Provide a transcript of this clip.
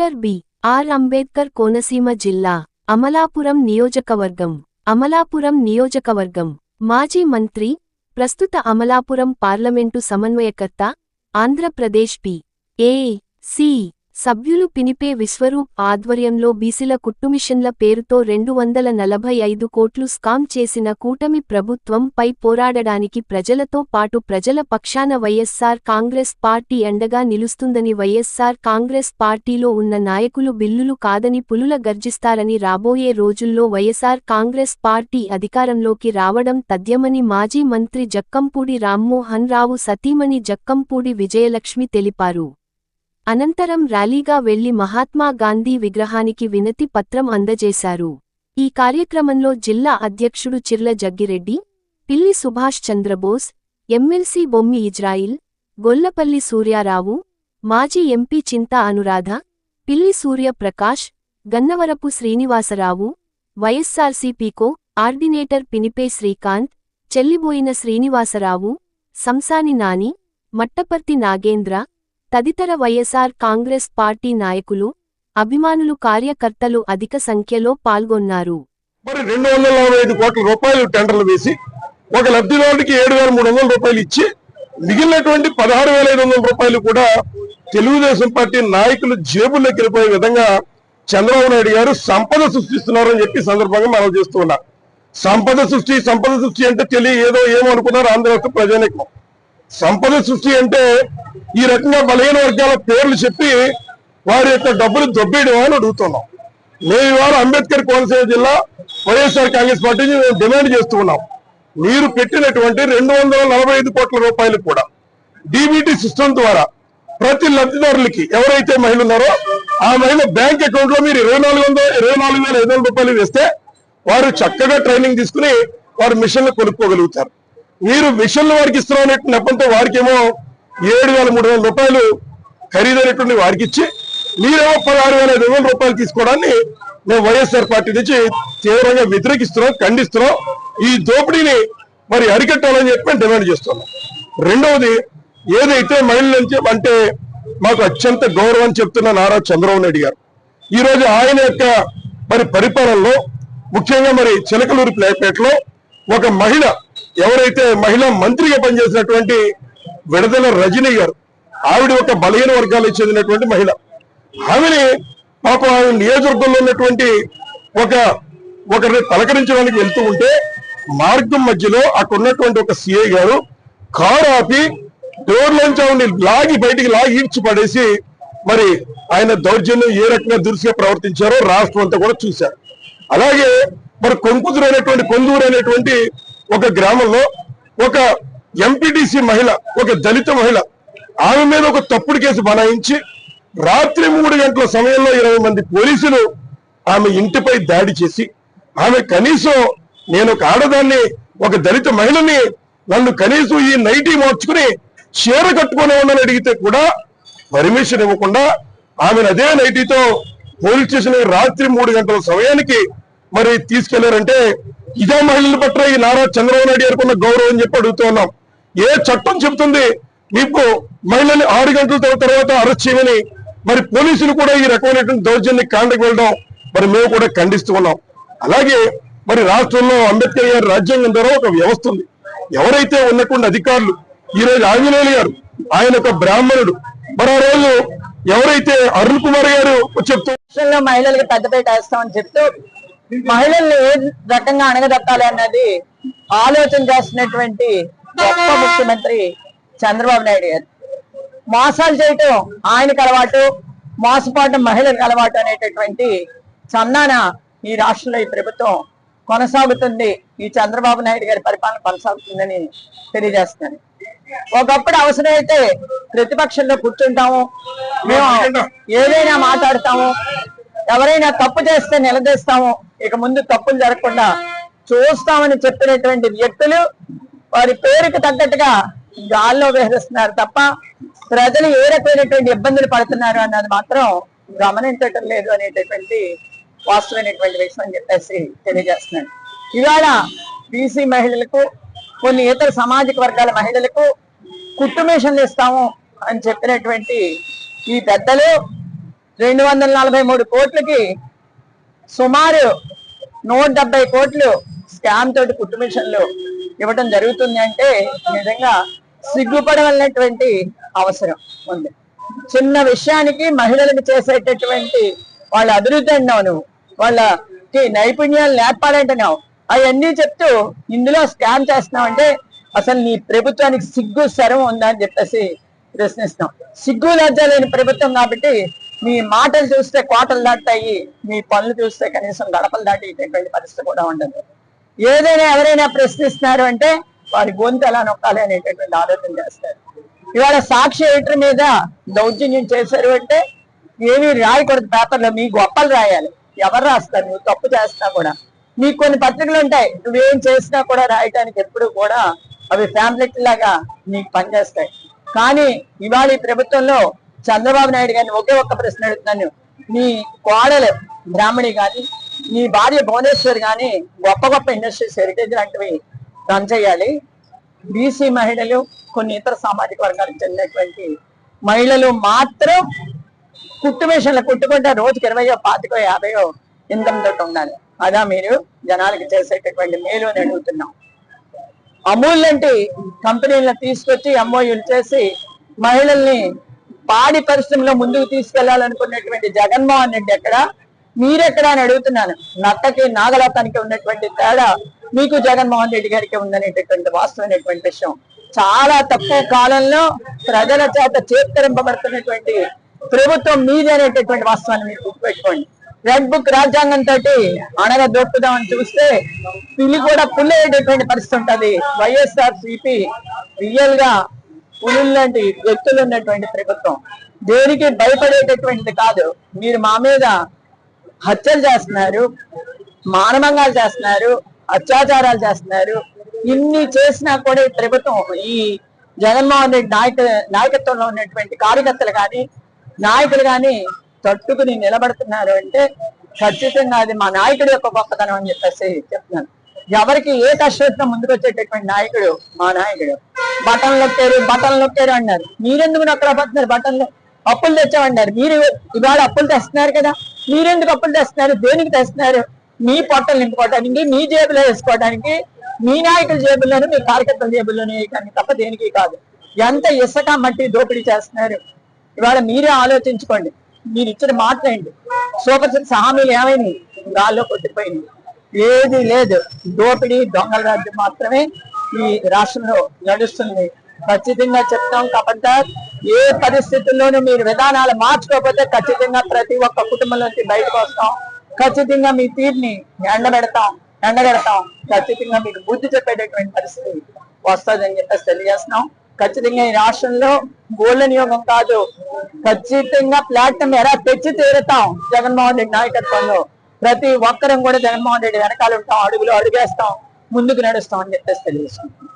Doctor B. R. Ambedkar Konaseema జిల్లా అమలాపురం నియోజకవర్గం అమలాపురం నియోజకవర్గం. మాజీ మంత్రి ప్రస్తుత అమలాపురం పార్లమెంటు సమన్వయకర్త ఆంధ్రప్రదేశ్ పి ఏ. సి. సభ్యులు పినిపే విశ్వరూప్ ఆధ్వర్యంలో బీసీల కుట్టుమిషన్ల పేరుతో రెండు వందల నలభై ఐదు కోట్లు స్కామ్ చేసిన కూటమి ప్రభుత్వంపై పోరాడడానికి ప్రజలతో పాటు ప్రజల పక్షాన వైఎస్సార్ కాంగ్రెస్ పార్టీ అండగా నిలుస్తుందని వైఎస్సార్ కాంగ్రెస్ పార్టీలో ఉన్న నాయకులు బిల్లులు కాదని పులుల గర్జిస్తారని రాబోయే రోజుల్లో వైఎస్సార్ కాంగ్రెస్ పార్టీ అధికారంలోకి రావడం తథ్యమని మాజీ మంత్రి జక్కంపూడి రామ్మోహన్ రావు సతీమణి జక్కంపూడి విజయలక్ష్మి తెలిపారు. అనంతరం ర్యాలీగా వెళ్ళి మహాత్మా గాంధీ విగ్రహానికి వినతి పత్రం అందజేశారు. ఈ కార్యక్రమంలో జిల్లా అధ్యక్షుడు చిర్ల జగ్గిరెడ్డి పిల్లి సుభాష్ చంద్రబోస్ ఎమ్మెల్సీ బొమ్మి ఇజ్రాయిల్ గొల్లపల్లి సూర్యారావు మాజీ ఎంపీ చింతా అనురాధ పిల్లి సూర్యప్రకాష్ గన్నవరపు శ్రీనివాసరావు వైఎస్సార్సీపీకో ఆర్డినేటర్ పినిపే శ్రీకాంత్ చెల్లిబోయిన శ్రీనివాసరావు సంసాని నాని మట్టపర్తి నాగేంద్ర తదితర వైఎస్ఆర్ కాంగ్రెస్ పార్టీ నాయకులు అభిమానులు కార్యకర్తలు అధిక సంఖ్యలో పాల్గొన్నారు. మరి రెండు వందల నలభై ఐదు కోట్ల రూపాయలు టెండర్లు వేసి ఒక లబ్ధిదారుడికి ఏడు వేల మూడు వందల రూపాయలు ఇచ్చి మిగిలినటువంటి పదహారు వేల ఐదు వందల రూపాయలు కూడా తెలుగుదేశం పార్టీ నాయకులు జేబుల్లోకి వెళ్ళిపోయే విధంగా చంద్రబాబు నాయుడు గారు సంపద సృష్టిస్తున్నారని చెప్పి సందర్భంగా మనం చేస్తున్నా సంపద సృష్టి సంపద సృష్టి అంటే తెలియ ఏదో ఏమో అనుకున్నారు ఆంధ్ర రాష్ట్ర ప్రజానికం. సంపద సృష్టి అంటే ఈ రకంగా బలహీన వర్గాల పేర్లు చెప్పి వారి యొక్క డబ్బులు దొబ్బేయడం అని అడుగుతున్నాం. మేము ఇవాళ అంబేద్కర్ కోనసీమ జిల్లా వైఎస్ఆర్ కాంగ్రెస్ పార్టీని మేము డిమాండ్ చేస్తూ ఉన్నాం. మీరు పెట్టినటువంటి రెండు వందల నలభై ఐదు కోట్ల రూపాయలు కూడా డిబిటీ సిస్టమ్ ద్వారా ప్రతి లబ్ధిదారులకి ఎవరైతే మహిళ ఉన్నారో ఆ మహిళ బ్యాంక్ అకౌంట్లో మీరు ఇరవై నాలుగు వందల ఇరవై నాలుగు వేల ఐదు వందల రూపాయలు వేస్తే వారు చక్కగా ట్రైనింగ్ తీసుకుని వారు మిషన్లు కొనుక్కోగలుగుతారు. మీరు మిషన్లు వారికి ఇస్తున్నాం నెపంతో వారికేమో ఏడు వేల మూడు వేల రూపాయలు ఖరీదైనటువంటి వారికి ఇచ్చి మీరేమో పదహారు వేల ఐదు వేల రూపాయలు తీసుకోవడాన్ని మేము వైఎస్ఆర్ పార్టీ నుంచి తీవ్రంగా వ్యతిరేకిస్తున్నాం ఖండిస్తున్నాం. ఈ దోపిడీని మరి అరికట్టాలని చెప్పి మేము డిమాండ్ చేస్తున్నాం. రెండవది ఏదైతే మహిళల నుంచి అంటే మాకు అత్యంత గౌరవం చెప్తున్న నారా చంద్రబాబు నాయుడు గారు. ఈరోజు ఆయన యొక్క మరి పరిపాలనలో ముఖ్యంగా మరి చిలకలూరి ప్లేపేటలో ఒక మహిళ ఎవరైతే మహిళా మంత్రిగా పనిచేసినటువంటి విడదల రజనీ గారు. ఆవిడ ఒక బలహీన వర్గాలకు చెందినటువంటి మహిళ. ఆమెని పాప ఆమె నియోజకవర్గంలో ఉన్నటువంటి ఒక ఒకరిని పలకరించడానికి వెళ్తూ ఉంటే మార్గం మధ్యలో అక్కడ ఉన్నటువంటి ఒక సిఐ గారు కారు ఆపి డోర్లోంచి ఆవిడని లాగి బయటికి లాగి ఈడ్చి పడేసి మరి ఆయన దౌర్జన్యం ఏ రకంగా దురుసుగా ప్రవర్తించారో రాష్ట్రం అంతా కూడా చూశారు. అలాగే మరి కొంకుదురు అనేటువంటి కొందూరు అనేటువంటి ఒక గ్రామంలో ఒక ఎంపీటీసీ మహిళ ఒక దళిత మహిళ ఆమె మీద ఒక తప్పుడు కేసు బనాయించి రాత్రి మూడు గంటల సమయంలో ఇరవై మంది పోలీసులు ఆమె ఇంటిపై దాడి చేసి ఆమె కనీసం నేను ఒక ఆడదాన్ని ఒక దళిత మహిళని నన్ను కనీసం ఈ నైటీ మార్చుకుని చీర కట్టుకొని ఉండని అడిగితే కూడా పర్మిషన్ ఇవ్వకుండా ఆమెను అదే నైటీతో పోలీస్ స్టేషన్ రాత్రి మూడు గంటల సమయానికి మరి తీసుకెళ్ళారంటే ఇదే మహిళలు పట్ల ఈ నారా చంద్రబాబు నాయుడు గారికి ఉన్న గౌరవం చెప్పి అడుగుతూ ఉన్నాం. ఏ చట్టం చెబుతుంది? మీకు మహిళని ఆరు గంటల తర్వాత అరెస్ట్ చేయమని మరి పోలీసులు కూడా ఈ రకమైనటువంటి దౌర్జన్య కాండకు వెళ్ళడం మరి మేము కూడా ఖండిస్తూ ఉన్నాం. అలాగే మరి రాష్ట్రంలో అంబేద్కర్ గారి రాజ్యాంగం ద్వారా ఒక వ్యవస్థ ఉంది. ఎవరైతే ఉన్నటువంటి అధికారులు ఈ రోజు ఆంజనేయులు గారు ఆయన ఒక బ్రాహ్మణుడు. మరి రోజు ఎవరైతే అరుణ్ కుమార్ గారు చెప్తూ మహిళలకు పెద్దపేట వేస్తామని చెప్తూ మహిళల్ని ఏ రకంగా అణగదొక్కాలి అన్నది ఆలోచన చేస్తున్నటువంటి గొప్ప ముఖ్యమంత్రి చంద్రబాబు నాయుడు గారు. మోసాలు చేయటం ఆయనకు అలవాటు మోసపాటం మహిళలకు అలవాటు అనేటటువంటి చందాన ఈ రాష్ట్రంలో ఈ ప్రభుత్వం కొనసాగుతుంది. ఈ చంద్రబాబు నాయుడు గారి పరిపాలన కొనసాగుతుందని తెలియజేస్తున్నాను. ఒకప్పుడు అవసరమైతే ప్రతిపక్షంలో కూర్చుంటాము. మేము ఏదైనా మాట్లాడతాము. ఎవరైనా తప్పు చేస్తే నిలదీస్తాము. ఇక ముందు తప్పులు జరగకుండా చూస్తామని చెప్పినటువంటి వ్యక్తులు వారి పేరుకు తగ్గట్టుగా గాల్లో వేధిస్తున్నారు తప్ప ప్రజలు ఏ రకమైనటువంటి ఇబ్బందులు పడుతున్నారు అన్నది మాత్రం గమనించటం లేదు అనేటటువంటి వాస్తవమైనటువంటి విషయం అని చెప్పేసి తెలియజేస్తున్నాను. ఇవాళ బీసీ మహిళలకు కొన్ని ఇతర సామాజిక వర్గాల మహిళలకు కుట్టుమిషన్లు ఇస్తాము అని చెప్పినటువంటి ఈ పెద్దలు రెండు వందల నలభై మూడు కోట్లకి సుమారు నూట డెబ్బై కోట్లు స్కామ్ తోటి కుట్టు మిషన్లు ఇవ్వడం జరుగుతుంది అంటే నిజంగా సిగ్గుపడవలనటువంటి అవసరం ఉంది. చిన్న విషయానికి మహిళలకు చేసేటటువంటి వాళ్ళ అభివృద్ధి అన్నావు నువ్వు. వాళ్ళకి నైపుణ్యాలు నేర్పాలంటున్నావు. అవన్నీ చెప్తూ ఇందులో స్కామ్ చేస్తున్నావు అంటే అసలు నీ ప్రభుత్వానికి సిగ్గు శరం ఉందా అని చెప్పేసి ప్రశ్నిస్తున్నాం. సిగ్గు లజ్జ లేని ప్రభుత్వం కాబట్టి మీ మాటలు చూస్తే కోటలు దాటాయి మీ పనులు చూస్తే కనీసం గడపలు దాటేటటువంటి పరిస్థితి కూడా ఉండదు. ఏదైనా ఎవరైనా ప్రశ్నిస్తున్నారు అంటే వారి గొంతు ఎలా నొక్కాలి అనేటటువంటి ఆలోచన చేస్తారు. ఇవాళ సాక్షి ఎడిటర్ మీద దౌర్జన్యం చేశారు అంటే ఏమీ రాయకూడదు పేపర్లో మీ గొప్పలు రాయాలి. ఎవరు రాస్తారు? నువ్వు తప్పు చేస్తున్నా కూడా. నీకు కొన్ని పత్రికలు ఉంటాయి. నువ్వేం చేసినా కూడా రాయటానికి ఎప్పుడు కూడా అవి ఫ్యామిలీ లాగా నీకు పనిచేస్తాయి. కానీ ఇవాళ ఈ ప్రభుత్వంలో చంద్రబాబు నాయుడు గారిని ఒకే ఒక్క ప్రశ్న అడుగుతున్నాను. నీ కోడలు బ్రాహ్మణి కానీ నీ భార్య భువనేశ్వర్ కానీ గొప్ప గొప్ప ఇండస్ట్రీస్ హెరిటేజ్ లాంటివి రన్ చేయాలి. బీసీ మహిళలు కొన్ని ఇతర సామాజిక వర్గాలకు చెందినటువంటి మహిళలు మాత్రం కుట్టు మిషన్లు కుట్టుకుంటే రోజుకి ఇరవయో పాతికో యాభైయో ఇన్కమ్ తోటి ఉండాలి. అదా మీరు జనాలకి చేసేటటువంటి మేలు అని అడుగుతున్నాం. అమూల్ లాంటి కంపెనీలను తీసుకొచ్చి ఎంఓయూలు చేసి మహిళల్ని పాడి పరిశ్రమలో ముందుకు తీసుకెళ్ళాలనుకున్నటువంటి జగన్మోహన్ రెడ్డి ఎక్కడ? మీరెక్కడ అని అడుగుతున్నాను. నత్తకి నాగలతానికి ఉన్నటువంటి తేడా మీకు జగన్మోహన్ రెడ్డి గారికి ఉందనేటటువంటి వాస్తవమైనటువంటి విషయం. చాలా తక్కువ కాలంలో ప్రజల చేత చేత్తరింపబడుతున్నటువంటి ప్రభుత్వం మీది అనేటటువంటి వాస్తవాన్ని మీరు గుర్తుపెట్టుకోండి. రెడ్ బుక్ రాజ్యాంగం తోటి అనగా దొక్కుదామని చూస్తే పిల్లి కూడా పుల్లేటటువంటి పరిస్థితి ఉంటది. వైఎస్ఆర్ సిపి రియల్గా పులులు లాంటి వ్యక్తులు ఉన్నటువంటి ప్రభుత్వం. దేనికి భయపడేటటువంటిది కాదు. మీరు మా మీద హత్యలు చేస్తున్నారు మానభంగాలు చేస్తున్నారు అత్యాచారాలు చేస్తున్నారు. ఇన్ని చేసినా కూడా ఈ ప్రభుత్వం ఈ జగన్మోహన్ రెడ్డి నాయక నాయకత్వంలో ఉన్నటువంటి కార్యకర్తలు కానీ నాయకులు కానీ తట్టుకుని నిలబడుతున్నారు అంటే ఖచ్చితంగా అది మా నాయకుడి యొక్క గొప్పతనం అని చెప్పేసి చెప్తున్నాను. ఎవరికి ఏ కష్టం ముందుకు వచ్చేటటువంటి నాయకుడు మా నాయకుడు. బటన్ నొక్కారు బటన్ నొక్కారు అన్నారు. మీరెందుకు నొక్కలేకపోతున్నారు బటన్లు అప్పులు తెచ్చామన్నారు. మీరు ఇవాళ అప్పులు తెస్తున్నారు కదా? మీరెందుకు అప్పులు తెస్తున్నారు? దేనికి తెస్తున్నారు? మీ పొట్టలు నింపుకోవడానికి మీ జేబులో వేసుకోవడానికి మీ నాయకుల జేబుల్లోనూ మీ కార్యకర్తల జేబుల్లోనే కానీ తప్ప దేనికి కాదు. ఎంత ఇసుక మట్టి దోపిడీ చేస్తున్నారు? ఇవాళ మీరే ఆలోచించుకోండి. మీరు ఇచ్చిన మాట్లాడండి సూపర్ సిక్స్ హామీలు ఏమైంది గాల్లో కొట్టిపోయింది ఏది లేదు. దోపిడీ దొంగల రాజ్యం మాత్రమే ఈ రాష్ట్రంలో నడుస్తుంది. ఖచ్చితంగా చెప్తాం కాబట్టి ఏ పరిస్థితుల్లోనూ మీరు విధానాలు మార్చుకోకపోతే ఖచ్చితంగా ప్రతి ఒక్క కుటుంబం నుంచి బయటకు వస్తాం. ఖచ్చితంగా మీ తీరుని ఎండబెడతాం ఎండగడతాం ఖచ్చితంగా మీకు బుద్ధి చెప్పేటటువంటి పరిస్థితి వస్తుందని చెప్పేసి తెలియజేస్తున్నాం. ఖచ్చితంగా ఈ రాష్ట్రంలో గోల్డెన్ యోగం కాదు. ఖచ్చితంగా ప్లాట్ఫామ్ ఎలా తెచ్చి తీరుతాం జగన్మోహన్ రెడ్డి నాయకత్వంలో. ప్రతి ఒక్కరం కూడా జగన్మోహన్ రెడ్డి వెనకాల ఉంటాం అడుగులు అడుగేస్తాం ముందుకు నడుస్తాం అని చెప్పేసి తెలియజేస్తున్నాం.